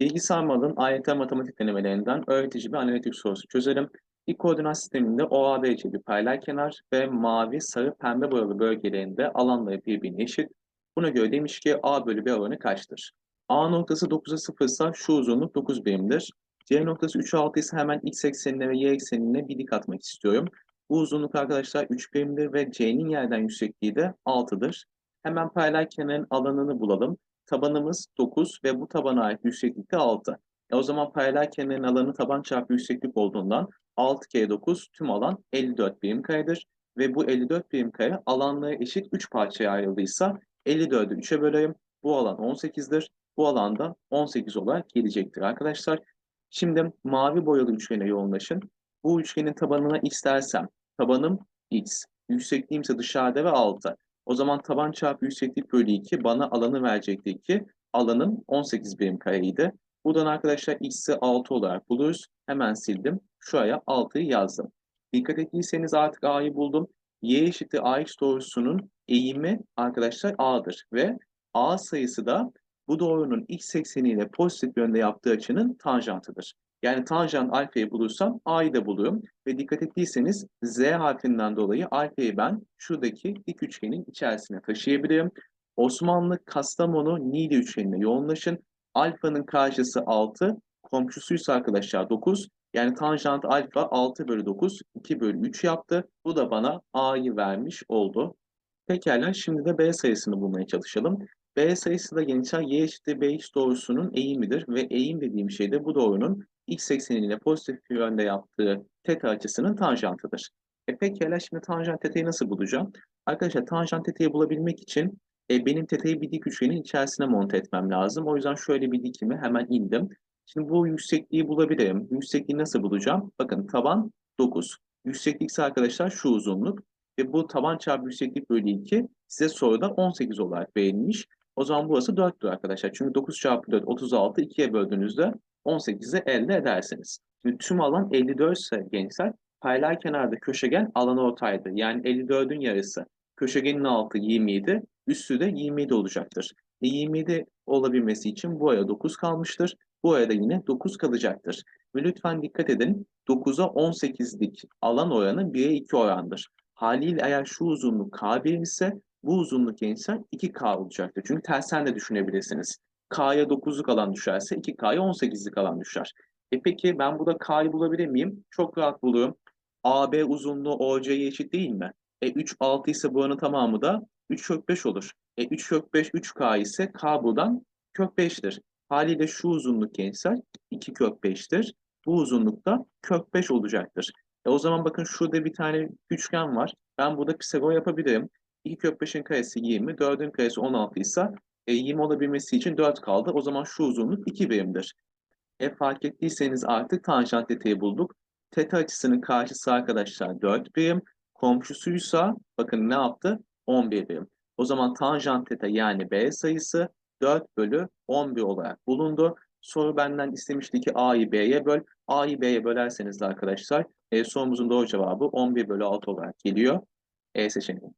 Bilgisayar malın AYT matematik denemelerinden öğretici bir analitik sorusu çözelim. İlk koordinat sisteminde OABC bir paralel kenar ve mavi, sarı, pembe boyalı bölgelerinde alanları birbirine eşit. Buna göre demiş ki A bölü B oranı kaçtır? A noktası 9'a 0 ise şu uzunluk 9 birimdir. C noktası 3'e 6 ise hemen x eksenine ve y eksenine bir dik atmak istiyorum. Bu uzunluk arkadaşlar 3 birimdir ve C'nin yerden yüksekliği de 6'dır. Hemen paralel kenarın alanını bulalım. Tabanımız 9 ve bu tabana ait yükseklik de 6. E o zaman paralel kenarın alanı taban çarpı yükseklik olduğundan 6 kere 9 tüm alan 54 birim karedir. Ve bu 54 birim kare alanlara eşit 3 parçaya ayrıldıysa 54'ü 3'e bölerim. Bu alan 18'dir. Bu alanda 18 olarak gelecektir arkadaşlar. Şimdi mavi boyalı üçgene yoğunlaşın. Bu üçgenin tabanına x dersem tabanım x, yüksekliğim ise dışarıda ve 6. O zaman taban çarpı yükseklik bölü 2 bana alanı verecekti ki alanım 18 birim kareydi. Buradan arkadaşlar x'i 6 olarak buluruz. Hemen sildim. Şuraya 6'yı yazdım. Dikkat ettiyseniz artık a'yı buldum. y eşittir ax doğrusunun eğimi arkadaşlar a'dır. Ve a sayısı da bu doğrunun x ekseniyle pozitif yönde yaptığı açının tanjantıdır. Yani tanjant alfayı bulursam a'yı da buluyorum. Ve dikkat ettiyseniz z harfinden dolayı alfayı ben şuradaki dik üçgenin içerisine taşıyabilirim. Osmanlı, Kastamonu, Niğde üçgenine yoğunlaşın. Alfanın karşısı 6, komşusuysa arkadaşlar 9. Yani tanjant alfa 6 bölü 9, 2 bölü 3 yaptı. Bu da bana a'yı vermiş oldu. Pekala şimdi de b sayısını bulmaya çalışalım. B sayısı da gençler y eşittir bx doğrusunun eğimidir ve eğim dediğim şey de bu doğrunun x ekseniyle pozitif yönde yaptığı teta açısının tanjantıdır. E pekala şimdi tanjant teta'yı nasıl bulacağım? Arkadaşlar tanjant teta'yı bulabilmek için e, benim teta'yı bir dik üçgenin içerisine monte etmem lazım. O yüzden şöyle bir dikimi hemen indim. Şimdi bu yüksekliği bulabilirim. Yüksekliği nasıl bulacağım? Bakın taban 9. Yükseklik ise arkadaşlar şu uzunluk. Ve bu taban çarpı yükseklik bölü 2 size soruda 18 olarak verilmiş. O zaman burası 4'tür arkadaşlar. Çünkü 9 çarpı 4 36 2'ye böldüğünüzde 18'i elde edersiniz. Şimdi tüm alan 54 ise gençler paralel kenarda köşegen alan ortaydı. Yani 54'ün yarısı. Köşegenin altı 27, üstü de 27 olacaktır. E 27 olabilmesi için bu aya 9 kalmıştır. Bu aya da yine 9 kalacaktır. Ve lütfen dikkat edin 9'a 18'lik alan oranı 1'e 2 orandır. Haliyle eğer şu uzunluk K1 ise bu uzunluk gençler 2K olacaktır. Çünkü tersen de düşünebilirsiniz. K'ya 9'luk alan düşerse 2K'ya 18'lik alan düşer. E peki ben burada K'yı bulabilir miyim? Çok rahat buluyorum. AB uzunluğu OC'ye eşit değil mi? E 3 6 ise buranın tamamı da 3 kök 5 olur. E 3 kök 5 3K ise K buradan kök 5'tir. Haliyle şu uzunluk gençler 2 kök 5'tir. Bu uzunluk da kök 5 olacaktır. E o zaman bakın şurada bir tane üçgen var. Ben burada Pisagor yapabilirim. 2 kök 5'in karesi 20, 4'ün karesi 16 ise 20 olabilmesi için 4 kaldı. O zaman şu uzunluk 2 birimdir. E fark ettiyseniz artık tanjant teta'yı bulduk. Teta açısının karşısı arkadaşlar 4 birim. Komşusuysa bakın ne yaptı? 11 birim. O zaman tanjant teta yani B sayısı 4 bölü 11 olarak bulundu. Soru benden istemişti ki A'yı B'ye böl. A'yı B'ye bölerseniz de arkadaşlar e, sorumuzun doğru cevabı 11 bölü 6 olarak geliyor. E seçeneği.